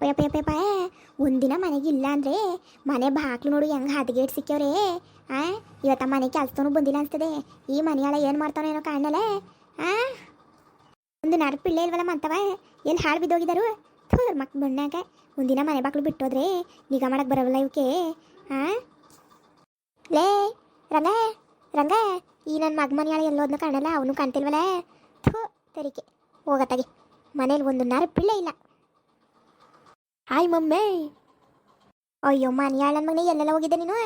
ಪಯ ಪಯ ಪಯ ಒಂದಿನ ಮನೆಗೆ ಇಲ್ಲ ಅಂದ್ರೆ ಮನೆ ಬಾಕ್ಲು ನೋಡು ಹೆಂಗೆ ಹದಗೇಟ್ ಸಿಕ್ಕವ್ರೆ. ಆ, ಇವತ್ತ ಮನೆ ಕೆಲಸನೂ ಬಂದಿಲ್ಲ ಅನ್ಸ್ತದೆ. ಈ ಮನೆಯಾಳ ಏನು ಮಾಡ್ತಾನೋ ಏನೋ ಕಾಣಲೆ ಆ? ಒಂದು ನರ್ಪಿಳ್ಳೆ ಇಲ್ವಲ್ಲ ಮಂತವ? ಎಲ್ಲಿ ಹಾಳು ಬಿದ್ದೋಗಿದಾರು? ಥೂ, ಮಕ್ ಬಣ್ಣಾಗ ಒಂದಿನ ಮನೆ ಬಾಕ್ಲು ಬಿಟ್ಟೋದ್ರೆ ನಿಗಾ ಮಾಡಕ್ಕೆ ಬರವಲ್ಲ ಇವಕ್ಕೆ ಆ? ಲೇ, ರಂಗ ರಂಗ, ಈ ನನ್ನ ಮಗ ಮನೆಯಾಳ ಎಲ್ಲೋದ್ನ ಕಾಣಲ್ಲ ಅವನು ಕಾಣ್ತಿಲ್ವಲ್ಲ ಥೂ, ತರಿಕೆ, ಹೋಗತ್ತಾಗಿ. ಮನೇಲಿ ಒಂದು ನರಪಿಳ್ಳೆ ಇಲ್ಲ. Hi mummy. ಅಯ್ಯೋ ನೀ ಹಾಳನ್ ಮಗನೇ, ಎಲ್ಲೆಲ್ಲ ಹೋಗಿದ್ದೆ ನೀನು?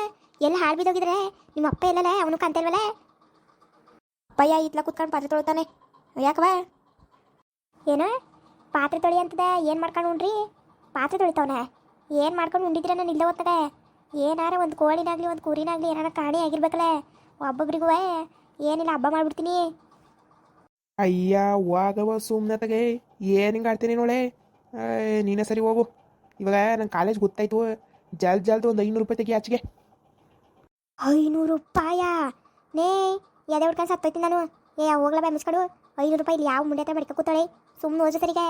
ಎಲ್ಲಿ ಹಾಳು ಬಿದ್ದೋಗಿದ್ರೆ ನಿಮ್ಮ ಅಪ್ಪ ಎಲ್ಲಲ್ಲ? ಅವನು ಕಾಂತಲ್ವಲ್ಲ ಅಪ್ಪಯ್ಯ ಇತ್ಲ ಕುತ್ಕೊಂಡು ಪಾತ್ರೆ ತೊಳಿತಾನೆ. ಯಾಕವ ಏನು? ಪಾತ್ರೆ ತೊಳಿ ಅಂತದ ಏನು ಮಾಡ್ಕೊಂಡು ಉಂಡ್ರಿ? ಪಾತ್ರೆ ತೊಳಿತಾವನ. ಏನು ಮಾಡ್ಕೊಂಡು ಉಂಡಿದ್ರೆ ನಾನು ಇಲ್ಲೇ ಹೊತ್ತಾಗ ಏನಾರ ಒಂದು ಕೋಳಿನಾಗಲಿ, ಒಂದು ಕುರಿನಾಗಲಿ ಏನಾರ ಕಾಣಿ ಆಗಿರ್ಬೇಕಲ್ಲ? ಒಬ್ಬೊಬ್ರಿಗೂ ಏನಿಲ್ಲ, ಹಬ್ಬ ಮಾಡ್ಬಿಡ್ತೀನಿ. ಅಯ್ಯ ವಾಗವ ಸುಮ್ಮನೆ ತಗೆ ಏನು ಹಿಂಗೆ ಆಡ್ತೀನಿ ನೋಳೆ ನೀನೇ ಸರಿ ಹೋಗು. ಇವಾಗ ನನ್ನ ಕಾಲೇಜ್ ಗೊತ್ತಾಯ್ತು. ಜಲ್ ಜಲ್ದು ಒಂದು ಐನೂರು ರೂಪಾಯಿ ತೆಗಿ ಆಚೆಗೆ. ಐನೂರು ರೂಪಾಯ? ನೇ ಎದೆ ಹುಡ್ಕೊಂಡು ಸತ್ತೋಯ್ತು ನಾನು. ಏ ಹೋಗ್ಲ ಬೆಮ್ಮಿಸ್ಕೊಡು ಐನೂರು ರೂಪಾಯಿ ಇಲ್ಲಿ ಯಾವ ಮುಂಡೆ ಬಡ್ಕ ಕೂತಾಳೆ? ಸುಮ್ಮನೆ ಹೋದ್ರೆ ಸರಿಗೆ.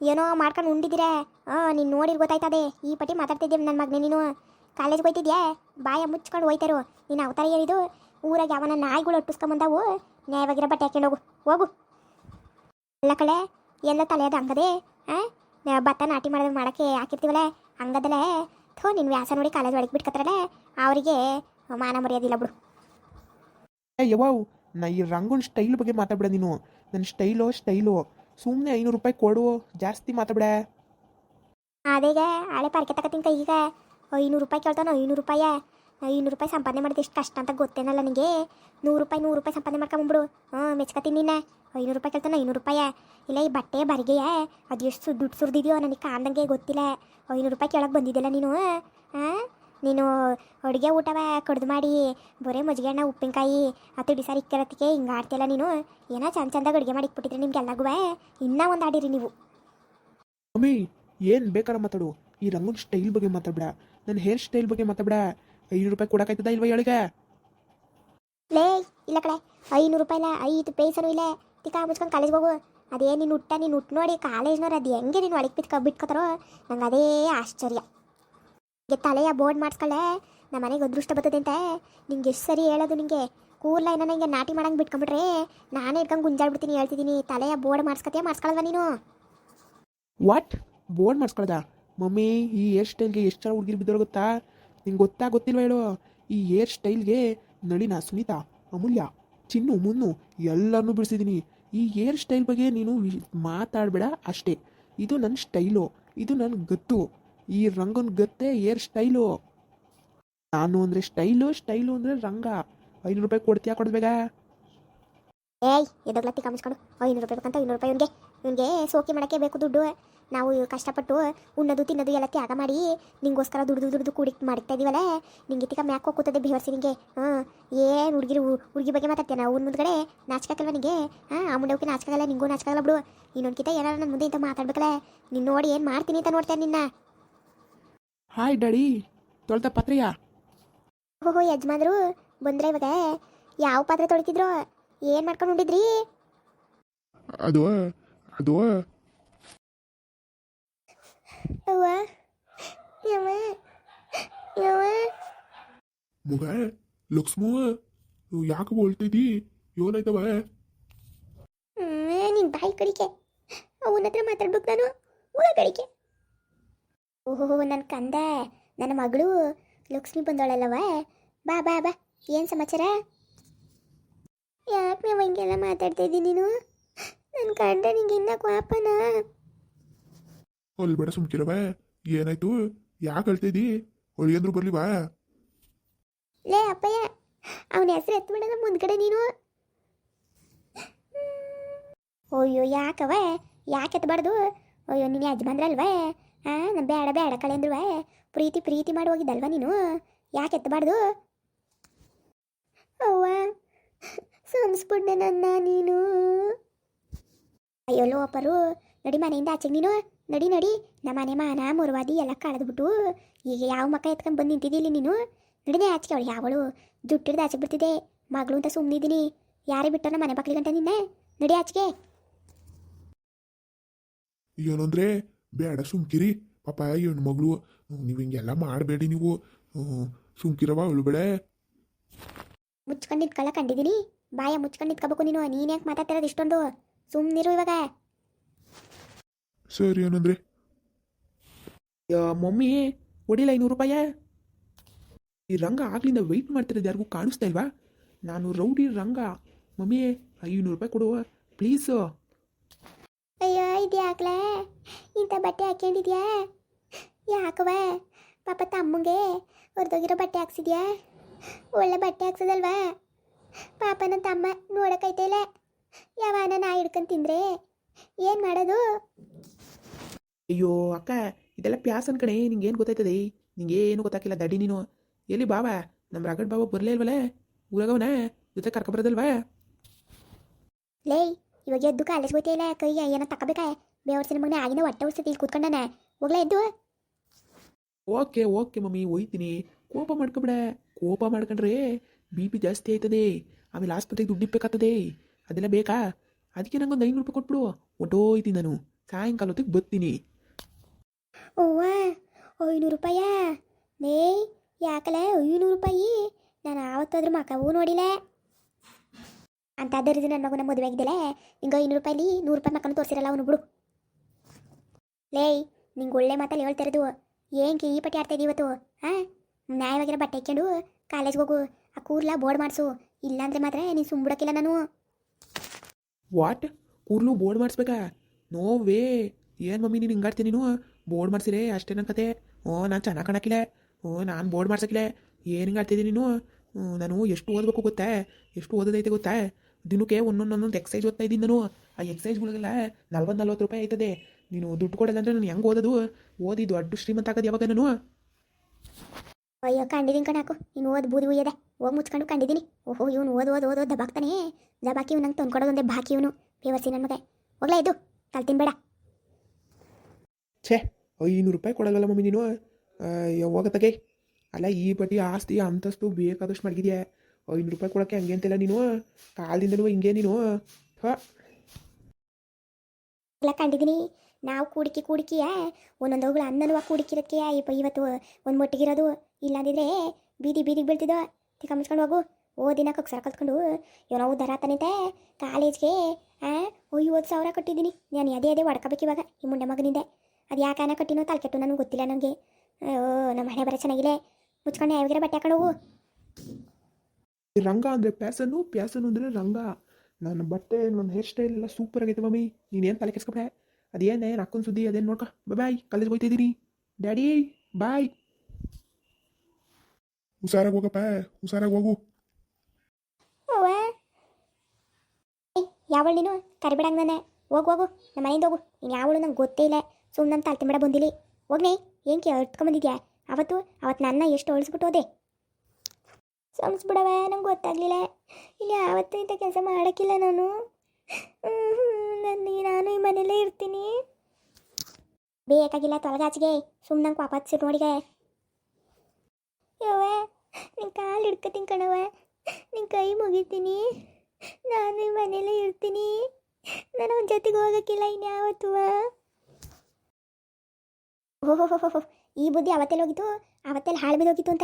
ಏನೋ ಮಾಡ್ಕೊಂಡು ಉಂಡಿದ್ದೀರಾ. ಹಾಂ ನೀನು ನೋಡಿರ್ ಗೊತ್ತಾಯ್ತದೆ. ಈ ಪಟ್ಟಿ ಮಾತಾಡ್ತಿದ್ದೀವಿ ನನ್ನ ಮಗನೇ ನೀನು? ಕಾಲೇಜ್ಗೆ ಹೋಯ್ತಿದ್ಯಾ? ಬಾಯ ಮುಚ್ಕೊಂಡು ಹೋಯ್ತಾರು. ನೀನು ಅವತಾರ ಏನಿದು ಊರಾಗ ಯಾವನ ನಾಯಿಗಳು ಒಟ್ಟಿಸ್ಕೊಂಬಂದಾವು ನ್ಯಾಯವಾಗಿರೋ ಬಟ್ಟೆ ಹಾಕೊಂಡು ಹೋಗು. ಹೋಗು. ಎಲ್ಲ ಕಳೆ, ಎಲ್ಲ ತಲೆಯದ ಹಂಗದೆ ಹಾಂ ಭತ್ತ ನಾಟಿ ಮಾಡೋದು ಮಾಡೋಕ್ಕೆ ಹಾಕಿರ್ತೀವಲ್ಲ ಹಂಗದಲ್ಲೇ ಥೋ ನಿನ್ನ ವ್ಯಾಸ ನೋಡಿ ಕಾಲೇಜ್ ಒಳಗೆ ಬಿಟ್ಕತ್ತಾರಲ್ಲ ಅವರಿಗೆ ಮಾನ ಮರ್ಯಾದಿಲ್ಲ ಬಿಡು. ಏ ಯವಾವ್ ನಾ ಈ ರಂಗೋನ್ ಸ್ಟೈಲ್ ಬಗ್ಗೆ ಮಾತಾಡ್ಬೇಡ ನೀನು. ನನ್ನ ಸ್ಟೈಲು ಸ್ಟೈಲು ಸುಮ್ಮನೆ ಐನೂರು ರೂಪಾಯಿ ಕೊಡು ಜಾಸ್ತಿ ಮಾತಾಡ್ಬೇಡ. ಅದೇಗ ಹಳೆ ಪಾರ್ಕೆ ತಗತೀನಿ ಈಗ ಐನೂರು ರೂಪಾಯಿ ಕೇಳ್ತಾನೋ ಐನೂರು ರೂಪಾಯ? ಐನೂರು ರೂಪಾಯಿ ಸಂಪಾದನೆ ಮಾಡಿದ ಎಷ್ಟು ಕಷ್ಟ ಅಂತ ಗೊತ್ತೇನಲ್ಲ ನನಗೆ ನೂರು ರೂಪಾಯಿ ನೂರು ರೂಪಾಯಿ ಸಂಪಾದನೆ ಮಾಡ್ಕೊಂಬಿಡು ಹ್ಞೂ ಮೆಚ್ಕೊತೀನಿ ನಿನ್ನ. ಐನೂರು ರೂಪಾಯಿ ಕೇಳ್ತಾನೆ, ಐನೂರು ರೂಪಾಯಿ? ಇಲ್ಲ, ಈ ಬಟ್ಟೆ ಬರಿಗೆಯ ಅದು ಎಷ್ಟು ದುಡ್ಡು ಸುರಿದಿದೆಯೋ ನನಗೆ ಕಾಣ್ದಂಗೆ ಗೊತ್ತಿಲ್ಲ. ಐನೂರು ರೂಪಾಯಿ ಕೇಳಕ್ಕೆ ಬಂದಿದ್ದಿಲ್ಲ ನೀನು, ಹಾಂ? ನೀನು ಅಡುಗೆ ಊಟವ ಕಡ್ದು ಮಾಡಿ, ಬರೀ ಮಜ್ಜಿಗೆ ಅಣ್ಣ ಉಪ್ಪಿನಕಾಯಿ, ಹತ್ತು ಇಡಿ ಸಾರಿ ಇಕ್ಕಿರತ್ತಿಗೆ ಹಿಂಗೆ ಆಡ್ತಿಲ್ಲ ನೀನು? ಏನೋ ಚಂದ ಚಂದಾಗ ಅಡುಗೆ ಮಾಡಿ ಇಟ್ಬಿಟ್ಟಿದ್ರೆ ಎಲ್ಲಗುವೆ? ಇನ್ನೂ ಒಂದು ಆಡಿರಿ ನೀವು. ಮಮ್ಮಿ ಏನು ಬೇಕಾರ ಮಾತಾಡು. ಈ ರಂಗನ ಸ್ಟೈಲ್ ಬಗ್ಗೆ ಮಾತಾಡ್ಬೇಡ. ನನ್ನ ಹೇರ್ ಸ್ಟೈಲ್ ಬಗ್ಗೆ ಮಾತಾಡ್ಬೇಡ. ಐನೂರು ರೂಪಾಯಿ ಕೊಡಕಾಯ್ತದ ಇಲ್ವಾ ಹೇಳಿಗೆ ಲೇ ಇಲ್ಲ ಕಡೆ ಐನೂರು ರೂಪಾಯಿ ಇಲ್ಲ ಐದು ಪೈಸನೂ ಇಲ್ಲ. ತಿಕ್ಕ ಮುಚ್ಕೊಂಡು ಕಾಲೇಜ್ ಹೋಗು. ಅದೇ ನೀನು ಹುಟ್ಟ ನೀನು ಹುಟ್ಟು ನೋಡಿ ಕಾಲೇಜ್ನವ್ರು ಅದು ಹೆಂಗೆ ನೀನು ಒಳಗೆ ಬಿತ್ಕ ಬಿಟ್ಕೋತಾರೋ? ನಂಗೆ ಅದೇ ಆಶ್ಚರ್ಯ. ನಿಮಗೆ ತಲೆಯ ಬೋರ್ಡ್ ಮಾಡಿಸ್ಕೊಳ್ಳೆ ನಮ್ಮ ಮನೆಗೆ ಅದೃಷ್ಟ ಬರ್ತದೆ ಅಂತ. ನಿಂಗೆ ಎಷ್ಟು ಸರಿ ಹೇಳೋದು ನಿಂಗೆ? ಕೂರ್ಲ ಏನೋ ನಂಗೆ ನಾಟಿ ಮಾಡಂಗೆ ಬಿಟ್ಕೊಂಬಿಟ್ರೆ ನಾನೇ ಇಟ್ಕೊಂಡು ಗುಂಜಾಡ್ಬಿಡ್ತೀನಿ ಹೇಳ್ತಿದ್ದೀನಿ ತಲೆಯ ಬೋರ್ಡ್ ಮಾಡಿಸ್ಕೊತೀಯ ಮಾಡಿಸ್ಕೊಳ್ಳಲ್ವ ನೀನು? What board ಮಾಡಿಸ್ಕೊಳ್ದ? ಮಮ್ಮಿ ಈ ಎಷ್ಟು ಸ್ಟೈಲ್ಗೆ ಎಷ್ಟು ಜನ ಹುಡುಗಿರು ಬಿದ್ದೋರು ಗೊತ್ತಾ? ನಿಂಗೆ ಗೊತ್ತಾ ಗೊತ್ತಿಲ್ವ ಹೇಳು ಈ ಹೇರ್ ಸ್ಟೈಲ್ಗೆ ನಳಿನ, ಸುನೀತಾ, ಅಮೂಲ್ಯ, ಚಿನ್ನು, ಮುನ್ನು ಎಲ್ಲರನ್ನೂ ಬಿಡಿಸಿದ್ದೀನಿ ಈ ಹೇರ್ ಸ್ಟೈಲ್ ಬಗ್ಗೆ ನೀನು ಮಾತಾಡಬೇಡ ಅಷ್ಟೇ. ಇದು ನನ್ನ ಸ್ಟೈಲು, ಇದು ನನ್ನ ಗತ್ತು. ಈ ರಂಗನ ಗತ್ತೆ ಹೇರ್ ಸ್ಟೈಲು. ನಾನು ಅಂದರೆ ಸ್ಟೈಲು ಸ್ಟೈಲು ಅಂದರೆ ರಂಗ. ಐನೂರು ರೂಪಾಯಿ ಕೊಡ್ತೀಯಾ ಕೊಡ್ಬೇಕಾ ಏಯ್ ಎದಗ್ಲ ಕಾಮಿಸ್ಕೊಂಡು, ಐನೂರು ರೂಪಾಯಿ ಬೇಕಂತ ಐನೂರು ರೂಪಾಯಿ ಇವ್ನಿಗೆ ಇವ್ನಿಗೆ ಸೋಕೆ ಮಾಡೋಕ್ಕೆ ಬೇಕು ದುಡ್ಡು. ನಾವು ಕಷ್ಟಪಟ್ಟು ಉಣ್ಣೋದು ತಿನ್ನೋದು ಎಲ್ಲ ತ್ಯಾಗ ಮಾಡಿ ನಿಂಗೋಸ್ಕರ ದುಡ್ದು ದುಡ್ದು ಕೂಡಿ ಮಾಡ್ತಾ ಇದೀವಲ್ಲ. ನಿಂಗೆ ತಿಕ್ಕ ಮ್ಯಾಕ್ ಹೋಗ್ತದೆ ಕೂತದೆ ಬಿಹರ್ಸಿ ನಿಂಗೆ. ಹಾಂ ಏನು ಹುಡುಗಿರು ಹುಡುಗಿ ಬಗ್ಗೆ ಮಾತಾಡ್ತೇನೆ ಅವ್ನ ಮುಂದ್ಗಡೆ ನಾಚ್ಕಾಕಲ್ವ ನಿಂಗೆ? ಹಾಂ ಆ ಮುಂಡೆ ನಾಚ್ಕಾಗಲ್ಲ ನಿಂಗೂ ನಾಚ್ಕಾಗಲ್ಲ ಬಿಡು. ಇನ್ನೊಂದ್ಕಿತ ಏನಾರ ನನ್ನ ಮುಂದೆ ಇಂಥ ಮಾತಾಡ್ಬೇಕಲ್ಲ. ನೀನು ನೋಡಿ ಏನು ಮಾಡ್ತೀನಿ ಅಂತ ನೋಡ್ತೇನೆ ನಿನ್ನ. ಹಾಯ್ ಡ್ಯಾಡಿ ತೊಳ್ದ ಪತ್ರೆಯ? ಓಹೋ ಯಜಮಾನ್ರು ಬಂದ್ರೆ ಇವಾಗ ಯಾವ ಪಾತ್ರೆ ತೊಳಿತಿದ್ರು? ಏನು ಮಾಡ್ಕೊಂಡು ಉಂಡಿದ್ರಿ? ಅದು ಅದು ಮಗ ಲಕ್ಷ್ಮೂ ಯಾಕೆ ಬೋಳ್ತಿದ್ದಿ ಏನಾಯ್ತವ ನಿನ್ ಬಾಯಿ ಕಡಿಕೆ ಅವನ ಹತ್ರ ಮಾತಾಡ್ಬೇಕು ನಾನು ಊರ ಕಡಿಕೆ ಓಹೋ ನನ್ನ ಕಂದ ನನ್ನ ಮಗಳು ಲಕ್ಷ್ಮಿ ಬಂದವಳಲ್ಲವ ಬಾ ಬಾ ಬಾ ಏನು ಸಮಾಚಾರ ಯಾಕೆ ನೀವು ಹಿಂಗೆಲ್ಲ ಮಾತಾಡ್ತಾ ಇದ್ದೀನಿ ನೀನು ನನ್ನ ಕಂಡ ನಿಂಗೆ ಇನ್ನ ಕ್ವಾಪನ? ಅಲ್ಲಿ ಬೇಡ ಸುಮ್ಕಿರವ ಏನಾಯ್ತು? ಯಾಕೆ ಹೇಳ್ತಿದ್ದಿ ಬರ್ಲಿ ಬರ್ಲಿವಾ ಲೇ ಅಪ್ಪಯ್ಯ ಅವನ ಹೆಸರು ಎತ್ಬಿಡೋದ ಮುಂದ್ಗಡೆ ನೀನು. ಅಯ್ಯೋ ಯಾಕವ ಯಾಕೆ ಎತ್ತಬಾರ್ದು ಅಯ್ಯೋ ನೀನು ಯಜಮಾನ್ರಲ್ವ ಆ ನಮ್ಮ ಬೇಡ ಬೇಡ ಕಳೆ ಅಂದ್ರುವ ಪ್ರೀತಿ ಪ್ರೀತಿ ಮಾಡಿ ಹೋಗಿದ್ದಲ್ವ ನೀನು? ಯಾಕೆ ಎತ್ತಬಾರ್ದು ಅವ್ವ ಸಂಸ್ಬಿಡ್ನೆ ನನ್ನ ನೀನು. ಅಯ್ಯೋ ಲೋಪರು ನಡಿ ಮನೆಯಿಂದ ಆಚೆಗೆ ನೀನು. ನಡಿ ನಡಿ. ನಮ್ಮ ಮನೆ ಮಾನ ಮುರುವಾದಿ ಎಲ್ಲ ಕಳೆದ್ಬಿಟ್ಟು ಈಗ ಯಾವ ಮಕ್ಕ ಎತ್ಕೊಂಡು ಬಂದು ನಿಂತಿದ್ದಿಲ್ಲ ನೀನು? ನಡಿದೆ ಆಚೆಗೆ ಅವಳು ಯಾವಳು? ಜುಟ್ಟಿಡ್ದು ಆಚೆಗೆ ಬಿಡ್ತಿದ್ದೆ. ಮಗಳು ಅಂತ ಸುಮ್ಮನಿದ್ದೀನಿ ಯಾರೇ ಬಿಟ್ಟೋ ನಮ್ಮ ಮನೆ ಬಾಗ್ಲಿ ಗಂಟೆ ನಿನ್ನೆ. ನಡಿ ಆಚೆಗೆ. ಏನಂದ್ರೆ ಬೇಡ ಸುಮ್ಕಿರಿ. ಪಾಪ ಹೆಣ್ಮಗಳು ನೀವು ಹಿಂಗೆಲ್ಲ ಮಾಡಬೇಡಿ ನೀವು. ಸುಮ್ಕಿರವ ಅಳ್ಬೇಡ ಮುಚ್ಕೊಂಡು ನಿಂತ್ಕೊಳ್ಳ ಕಂಡಿದ್ದೀನಿ ಬಾಯ ಮುಚ್ಕೊಂಡು ನಿಂತ್ಕೋಬೇಕು ನೀನು. ನೀನು ಯಾಕೆ ಮಾತಾಡ್ತಿರೋದು ಇಷ್ಟೊಂದು? ಸುಮ್ಮನಿರು ಇವಾಗ. ಸರಿ ಏನಂದ್ರೆ ಯಾ, ಮಮ್ಮಿ ಒಡಿಲ್ಲ ಐನೂರು ರೂಪಾಯ? ಈ ರಂಗ ಆಗ್ಲಿಂದ ವೆಯ್ಟ್ ಮಾಡ್ತಿರೋದು ಯಾರಿಗೂ ಕಾಣಿಸ್ತಾ ಇಲ್ವಾ? ನಾನು ರೌಡಿ ರಂಗ. ಮಮ್ಮಿ ಐನೂರು ರೂಪಾಯಿ ಕೊಡು. ಪ್ಲೀಸು ಅಯ್ಯೋ ಇದ್ಯಾಕ್ಲೇ ಯಾಕ್ಲೆ ಇಂಥ ಬಟ್ಟೆ ಹಾಕ್ಯಂಡಿದ್ಯಾ? ಯಾಕವ ಪಾಪ ತಮ್ಮಂಗೆ ಹೊರದೋಗಿರೋ ಬಟ್ಟೆ ಹಾಕ್ಸಿದ್ಯಾ? ಒಳ್ಳೆ ಬಟ್ಟೆ ಹಾಕ್ಸೋದಲ್ವಾ? ಪಾಪ ನನ್ನ ತಮ್ಮ ನೋಡಕ್ಕೈತೆ ಇಲ್ಲ? ಯಾವನ ನಾ ಹಿಡ್ಕೊಂಡು ತಿಂದ್ರೆ? ಏನು ಮಾಡೋದು? ಅಯ್ಯೋ ಅಕ್ಕ ಇದೆಲ್ಲ ಪ್ಯಾಸನ್ ಕಣೆ ನಿಂಗೇನು ಗೊತ್ತಾಯ್ತದೆ? ನಿಂಗೆ ಏನು ಗೊತ್ತಾಕಿಲ್ಲ ದಡಿ ನೀನು. ಎಲ್ಲಿ ಬಾವ? ನಮ್ಮ ರಗಡ್ ಬಾವ ಬರಲೇ ಇಲ್ವಲ್ಲ ಊರಾಗವನ? ಜೊತೆ ಕರ್ಕೊಬರೋದಲ್ವಾ ಲೇ ಇವಾಗ ಎದ್ದು ಕಾಲೇಜ್ ಹೋಯ್ತಾ ಇಲ್ಲ ಕೈಯ ಏನೋ ತಗೋಬೇಕಾ ಬೇವರ್ಸಿನ ಮಗನೇ ಆಗಿನ ಹೊಟ್ಟೆ ಉಡ್ಸತಿ ಇಲ್ಲಿ ಕೂತ್ಕೊಂಡಾನೆ. ಹೋಗ್ಲಾ ಎದ್ದು. ಓಕೆ ಓಕೆ ಮಮ್ಮಿ ಹೋಯ್ತೀನಿ ಕೋಪ ಮಾಡ್ಕೊಬಿಡ. ಕೋಪ ಮಾಡ್ಕೊಂಡ್ರೆ ಬಿ ಪಿ ಜಾಸ್ತಿ ಆಯ್ತದೆ. ಆಮೇಲೆ ಆಸ್ಪತ್ರೆಗೆ ದುಡ್ಡು ಇಪ್ಪಬೇಕಾಗ್ತದೆ ಅದೆಲ್ಲ ಬೇಕಾ? ಅದಕ್ಕೆ ನಂಗೊಂದು ಐನೂರು ರೂಪಾಯಿ ಕೊಟ್ಬಿಡು. ಒಟ್ಟೋಯ್ತೀನಿ ನಾನು. ಸಾಯಂಕಾಲ ಹೊತ್ತಿಗೆ ಬರ್ತೀನಿ. ಅವ್ವ, ಐನೂರು ರೂಪಾಯ? ನೇ ಯಾಕಲೆ ಐನೂರು ರೂಪಾಯಿ? ನಾನು ಆವತ್ತಾದ್ರೂ ಮಕ್ಕವೂ ನೋಡಿಲ್ಲ. ಅಂತ ಅದರದ್ದು ನನ್ನ ಮಗನ ಮದುವೆ ಆಗಿದೆ ನಿಂಗೆ ಐನೂರು ರೂಪಾಯಿಲಿ ನೂರು ರೂಪಾಯಿ ಮಕ್ಕನ ತೋರಿಸಿರಲ್ಲ ಅವನು ಬಿಡು. ಲೇಯ್ ನಿಂಗೆ ಒಳ್ಳೆ ಮಾತಲ್ಲಿ ಹೇಳ್ತಿರೋದು ಏನ್ಕೆ ಈ ಪಟ್ಟಿ ಆಡ್ತಾ ಇವತ್ತು? ಹಾಂ ನ್ಯಾಯವಾಗಿರೋ ಬಟ್ಟೆ ಇಕ್ಕೊಂಡು ಕಾಲೇಜ್ಗೆ ಹೋಗು. ಆ ಕೂರ್ಲ ಬೋರ್ಡ್ ಮಾಡಿಸು. ಇಲ್ಲಾಂದ್ರೆ ಮಾತ್ರ ನೀನು ಸುಮ್ಬಿಡಕ್ಕಿಲ್ಲ ನಾನು. ವಾಟ್ ಕೂರ್ಲು ಬೋರ್ಡ್ ಮಾಡಿಸ್ಬೇಕಾ? ನೋ ವೇ ಏನು ಮಮ್ಮಿ, ನೀನು ಹಿಂಗಾಡ್ತೀನಿ ನೀನು? ಬೋರ್ಡ್ ಮಾಡಿಸಿರೇ, ಅಷ್ಟೇ ನನ್ನ ಕತೆ. ಓ, ನಾನು ಚೆನ್ನಾಗಿ ಕಾಣಕ್ಕಿಲ್ಲ ಓ, ನಾನು ಬೋರ್ಡ್ ಮಾಡ್ಸಕ್ಕಿಲ್ಲ ಏನು ಹಿಂಗಾಡ್ತಿದ್ದೀನಿ ನೀನು? ನಾನು ಎಷ್ಟು ಓದಬೇಕು ಗೊತ್ತಾ? ಎಷ್ಟು ಓದೋದೈತೆ ಗೊತ್ತಾ? ದಿನಕ್ಕೆ ಒಂದೊಂದು ಒಂದೊಂದು ಎಕ್ಸೈಸ್ ಓದ್ತಾ ಇದ್ದೀನಿ ನಾನು. ಆ ಎಕ್ಸೈಸ್ಗಳಿಗೆಲ್ಲ ನಲ್ವತ್ತು ನಲ್ವತ್ತು ರೂಪಾಯಿ ಆಯ್ತದೆ ನೀನು ದುಡ್ಡು ಕೊಡಲ್ಲ ಅಂದರೆ ನಾನು ಹೆಂಗೆ ಓದೋದು? ಓದಿದ್ದು ಅಡ್ಡು ಶ್ರೀಮಂತ ಆಗೋದು ಯಾವಾಗ ನಾನು? ಅಯ್ಯೋ ಕಂಡಿದ್ದೀನಿ ಕಣಾಕು ನೀನು ಓದ್ ಬೂದಿ ಉಯ್ಯದೆ. ಹೋಗಿ ಮುಚ್ಕೊಂಡು ಕಂಡಿದ್ದೀನಿ ಓಹೋ ಇವನು ಓದ್ ಓದ್ ಓದ್ ಓದ್ ದಬಾಕ್ತಾನೆ. ದಬಾಕಿ ಇವ್ ನಂಗೆ ತಂದ್ಕೊಡೋದೊಂದೇ ಬಾಕಿ ಇವನು. ಬೇವಸಿ ನನ್ನ ಮಗ. ಹೋಗ್ಲಾ ಇದು ತಲೆ ತಿನ್ಬೇಡ. ಛೇ ಐನೂರು ರೂಪಾಯಿ ಕೊಡೋಲ್ಲ ಮಮ್ಮಿ ನೀನು? ಹೋಗತ್ತಗೆ. ತಗೆ ಅಲ್ಲ ಈ ಬಡ್ಡಿ ಆಸ್ತಿ ಅಂತಸ್ತು ಬೇಕಾದಷ್ಟು ಮಡಗಿದ್ಯಾ? ಐನೂರು ರೂಪಾಯಿ ಕೊಡೋಕ್ಕೆ ಹಂಗೆ ಅಂತಿಲ್ಲ ನೀನು? ಕಾಲದಿಂದಲೂ ಹಿಂಗೆ ನೀನು? ಹಾಂ ಎಲ್ಲ ಕಂಡಿದ್ದೀನಿ ನಾವು ಕೂಡಿಕಿ ಕೂಡಿಕಿಯ? ಒಂದೊಂದು ಹೋಗ್ಳು ಅನ್ನನುವ ಕೂಡಿಕಿರೋದಕ್ಕೆ ಇವತ್ತು ಒಂದು ಮೊಟ್ಟಿಗಿರೋದು. ಇಲ್ಲಾಂದಿದ್ರೆ ಬೀದಿ ಬೀದಿಗೆ ಬೀಳ್ತಿದ್ದೋ, ತಿಕ್ಕ ಮುಚ್ಕೊಂಡು ಹೋಗು. ಓದಿನ ಸರ ಕಲ್ತ್ಕೊಂಡು ಏನೋ ಉದ್ದಾರ ಆತನೈತೆ. ಕಾಲೇಜ್ಗೆ, ಆ ಐವತ್ತು ಸಾವಿರ ಕಟ್ಟಿದ್ದೀನಿ. ನಾನು ಅದೇ ಅದೇ ಇವಾಗ, ಈ ಮುಂಡೆ ಮಗನಿಂದೆ. ಅದು ಯಾಕಾನ ಕಟ್ಟಿನೋ ತಲೆಕೆಟ್ಟು ನನಗೆ ಗೊತ್ತಿಲ್ಲ ನನಗೆ ನಮ್ಮ ಹಣೆ ಬರೋ ಚೆನ್ನಾಗಿಲ್ಲ. ಮುಚ್ಕೊಂಡು, ಯಾವಾಗಿರೋ ಬಟ್ಟೆ ಹಾಕೊಂಡು ಹೋಗು. ರಂಗ ಅಂದರೆ ಪ್ಯಾಸನ್ನು? ಪ್ಯಾಸನ್ನು ಅಂದರೆ ರಂಗ. ನನ್ನ ಬಟ್ಟೆ, ನನ್ನ ಹೇರ್ ಸ್ಟೈಲ್ ಎಲ್ಲ ಸೂಪರ್ ಆಗೈತೆ ಮಮ್ಮಿ ನೀನೇನು ತಲೆ ಕೆಸ್ಕೊಬೇಡ ಅದೇನೇ ಅಕ್ಕನ ಸುದ್ದಿ, ಅದೇನು ನೋಡ್ಕೊ. ಬಾಯ್ ಕಾಲೇಜ್ಗೆ ಹೋಗ್ತಿದ್ದೀನಿ ಡ್ಯಾಡಿ ಬಾಯ್ ಹುಷಾರಾಗಿ ಹೋಗಪ್ಪ ಹುಷಾರಾಗಿ ಹೋಗು ಅವ್ವ ಯಾವಳು ನೀನು? ಕರಿಬೇಡಂಗ ನಾನೆ ಹೋಗು ಹೋಗು. ನಮ್ಮ ಮನೆಯಿಂದ ಹೋಗು. ನೀನು ಯಾವಳು ನಂಗೆ ಗೊತ್ತೇ ಇಲ್ಲ. ಸುಮ್ಮನೆ ನಮ್ಮ ತಲ್ತಿಂಬೇಡ ಬಂದಿಲಿ. ಹೋಗ್ನಿ ಏನಕ್ಕೆ ಅಟ್ಕೊಂಬಂದಿದ್ಯಾ ಅವತ್ತು ಅವತ್ತು ನನ್ನ ಎಷ್ಟು ಅಳಿಸ್ಬಿಟ್ಟು ಹೋದೆ? ಸಂಸ್ಬಿಡವ, ನಂಗೆ ಗೊತ್ತಾಗ್ಲಿಲ್ಲ. ಇಲ್ಲಿ ಯಾವತ್ತೂ ಇಂಥ ಕೆಲಸ ಮಾಡೋಕ್ಕಿಲ್ಲ ನಾನು. ನನ್ನ ನಾನು ಈ ಮನೇಲೇ ಇರ್ತೀನಿ. ಬೇಕಾಗಿಲ್ಲ ತೊಲಗಾಚಿಗೆ. ಸುಮ್ಮನೆ ವಾಪಸ್ ನೋಡಿಗೆ ಯವ್ವ ನಿನ್ನ ಕಾಲು ಹಿಡ್ಕತೀನಿ ಕಣವ ನಿನ್ ಕೈ ಮುಗಿತೀನಿ. ನಾನು ಮನೇಲೇ ಇರ್ತೀನಿ. ನಾನು ಅವನ ಜೊತೆಗೆ ಹೋಗೋಕ್ಕಿಲ್ಲ ಇನ್ಯಾವತ್ತು ಈ ಬುದ್ಧಿ ಅವತ್ತೆಲ್ಲ ಹೋಗಿತ್ತು? ಅವತ್ತೆಲ್ಲ ಹಾಳು ಬಿದ್ದೋಗಿತ್ತು ಅಂತ.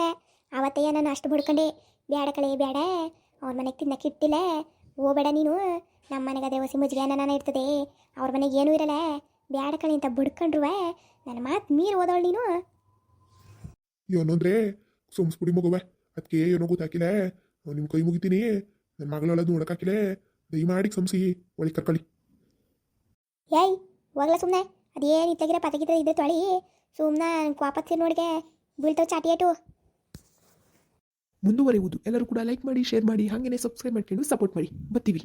ಅವತ್ತೆಯ ನಾನು ಅಷ್ಟು ಬಡ್ಕೊಂಡೆ. ಬೇಡ ಕಳೆ ಬೇಡ ಅವ್ರ ಮನೆಗೆ ತಿನ್ನಕ್ಕೆ ಇಟ್ಟಿಲ್ಲ ಹೋಗಬೇಡ ನೀನು. ನಮ್ಮ ಮನೆಗೆ ಅದೇ ಹೊಸಿ ಮುಜ್ಜಿಗೆ ನಾನು ಇರ್ತದೆ. ಅವ್ರ ಮನೆಗೆ ಏನೂ ಇರಲ್ಲ. ಬ್ಯಾಡ ಕಳೆ ಅಂತ ಬಡ್ಕೊಂಡ್ರುವೆ. ನನ್ನ ಮಾತು ಮೀರಿ ಓದೋಳು ನೀನು. ಏನಂದ್ರೆ, ಸೋಮ್ಸ್ಬಿಡಿ ಮಗುವೆ. ಅದಕ್ಕೆ ಏನೋ ಗೊತ್ತಾಕಿಲ್ಲ ನಿಮ್ಮ ಕೈ ಮುಗಿತೀನಿ. ನನ್ನ ಮಗಳೆಲ್ಲ ದಯ ದಯಮಾಡಿ ಸಂಸಿ ಒಳಗೆ ಕರ್ಕೊಳ್ಳಿ ಏಯ್ ಹೋಗ್ಲ ಸುಮ್ಮನೆ ಅದೇನು ಇತ್ತಾಗಿರೋ ಪತಗಿದ್ರೆ ಇದೆ ತೊಳಿ. ಸುಮ್ಮನೆ ವಾಪಸ್ ನೋಡಿಗೆ. ಬೀಳ್ತಾವ ಚಾಟಿಯೇಟು ಮುಂದುವರಿಯುವುದು. ಎಲ್ಲರೂ ಕೂಡ ಲೈಕ್ ಮಾಡಿ ಶೇರ್ ಮಾಡಿ. ಹಾಗೆಯೇ ಸಬ್ಸ್ಕ್ರೈಬ್ ಮಾಡ್ಕೊಂಡು ಸಪೋರ್ಟ್ ಮಾಡಿ. ಬರ್ತೀವಿ.